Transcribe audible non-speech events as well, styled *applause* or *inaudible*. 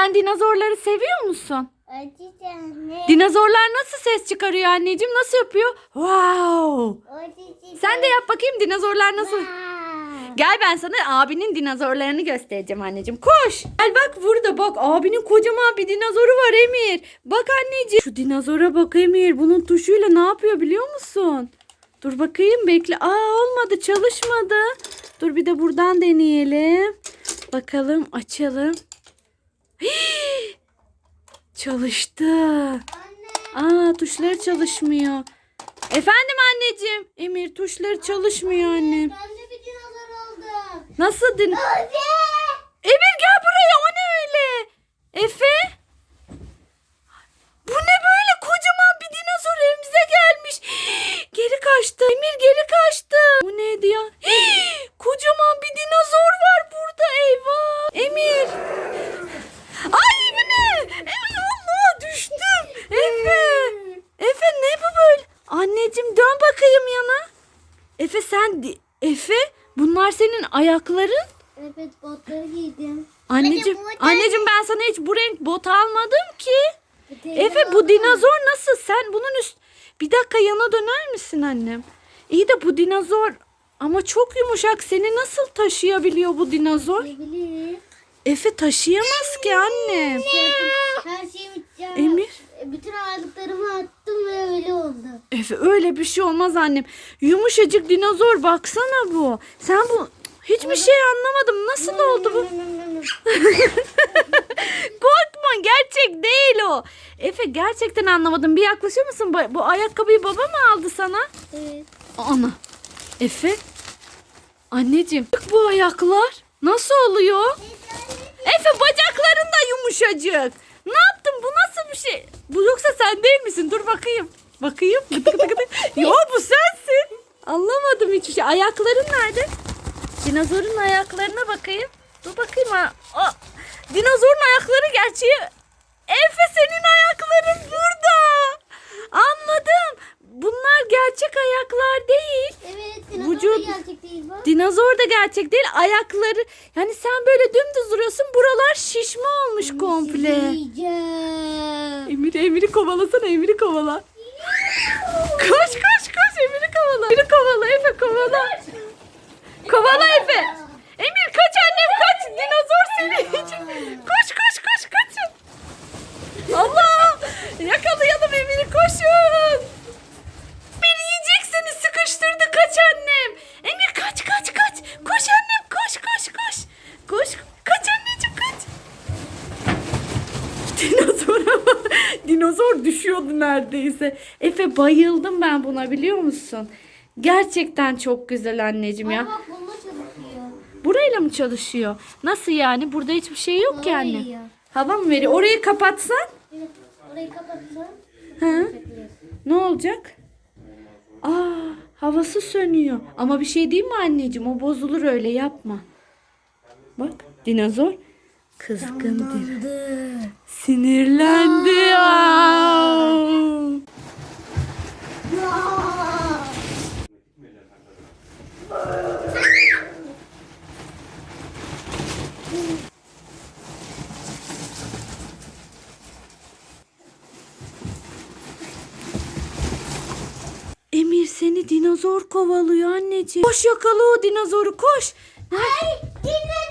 Sen dinozorları seviyor musun? Tane. Dinozorlar nasıl ses çıkarıyor anneciğim? Nasıl yapıyor? Wow! Acı Sen de yap bakayım dinozorlar nasıl? Wow. Gel ben sana abinin dinozorlarını göstereceğim anneciğim. Koş. Gel bak burada bak abinin kocaman bir dinozoru var Emir. Bak anneciğim. Şu dinozora bak Emir. Bunun tuşuyla ne yapıyor biliyor musun? Dur bakayım bekle. Aa olmadı çalışmadı. Dur bir de buradan deneyelim. Bakalım açalım. Çalıştı. Aa tuşları çalışmıyor. Efendim anneciğim. Emir tuşları çalışmıyor annem. Ben de bir dinozor oldum. Nasıl din? Abi. Emir gel buraya o ne öyle? Efe? Bu ne böyle kocaman bir dinozor evimize gelmiş. *gasps* Geri kaçtı. Emir geri kaçtı. Bu neydi ya? Kocaman bir dinozor var burada eyvah. Emir. Ay bu ne? Emir Allah düştüm. Efe. Efe ne bu böyle? Anneciğim dön bakayım yana. Efe sen Efe bunlar senin ayakların. Evet botları giydim. Anneciğim, Hadi anneciğim ben sana hiç bu renk bot almadım ki. Efe bu dinozor nasıl? Sen bunun üst... Bir dakika yana döner misin annem? İyi de bu dinozor ama çok yumuşak. Seni nasıl taşıyabiliyor bu dinozor? Efe taşıyamaz ki annem. Her şeyimi ya, Emir? Bütün ağırlıklarımı attım ve öyle oldu. Efe öyle bir şey olmaz annem. Yumuşacık dinozor baksana bu. Sen bu hiçbir şey anlamadım. Nasıl oldu bu? *laughs* Korkma gerçek değil o. Efe gerçekten anlamadım. Bir yaklaşır mısın? Bu, bu ayakkabıyı baba mı aldı sana? Evet. Ana. Efe. Anneciğim. Bu ayaklar. Nasıl oluyor? Efe bacakların da yumuşacık. Ne yaptın? Bu nasıl bir şey? Bu yoksa sen değil misin? Dur bakayım. Bakayım. Gıdı gıdı gıdı. Yo bu sensin. Anlamadım hiçbir şey. Ayakların nerede? Dinozorun ayaklarına bakayım. Dur bakayım ha. Aa, dinozorun ayakları gerçeği. Efe senin ayakların burada. Anladım. Bunlar gerçek ayaklar değil. Evet dinozor Vücut- da gerçek değil bak. Dinozor da gerçek değil. Ayakları yani sen böyle dümdüz duruyorsun. Buralar şişme olmuş komple. Emir Emir'i kovalasana Emir'i kovala. Koş koş koş Emir'i kovala. Emir'i kovala Efe kovala. Kovala Efe. Emir kaç annem kaç. Dinozor seni için. *laughs* Koş koş koş kaçın. Allah. Yakalayalım Emir'i koşun. Beni yiyecek seni sıkıştırdı kaç annem. Emir kaç kaç kaç. Koş annem koş koş koş. Koş kaç anneciğim kaç. Dinozora bak. *laughs* Dinozor düşüyordu neredeyse. Efe bayıldım ben buna biliyor musun? Gerçekten çok güzel anneciğim ya. Ama bak bununla çalışıyor. Burayla mı çalışıyor? Nasıl yani? Burada hiçbir şey yok Hava veriyor. Hava mı veriyor? Orayı kapatsan Evet, Orayı kapatsan. Hı? ne olacak? Aa, havası sönüyor. Ama bir şey değil mi anneciğim? O bozulur öyle yapma. Bak dinozor kızgın dinozor. Sinirlendi ya. Emir seni dinozor kovalıyor anneciğim. Koş yakala o dinozoru koş. Nerede?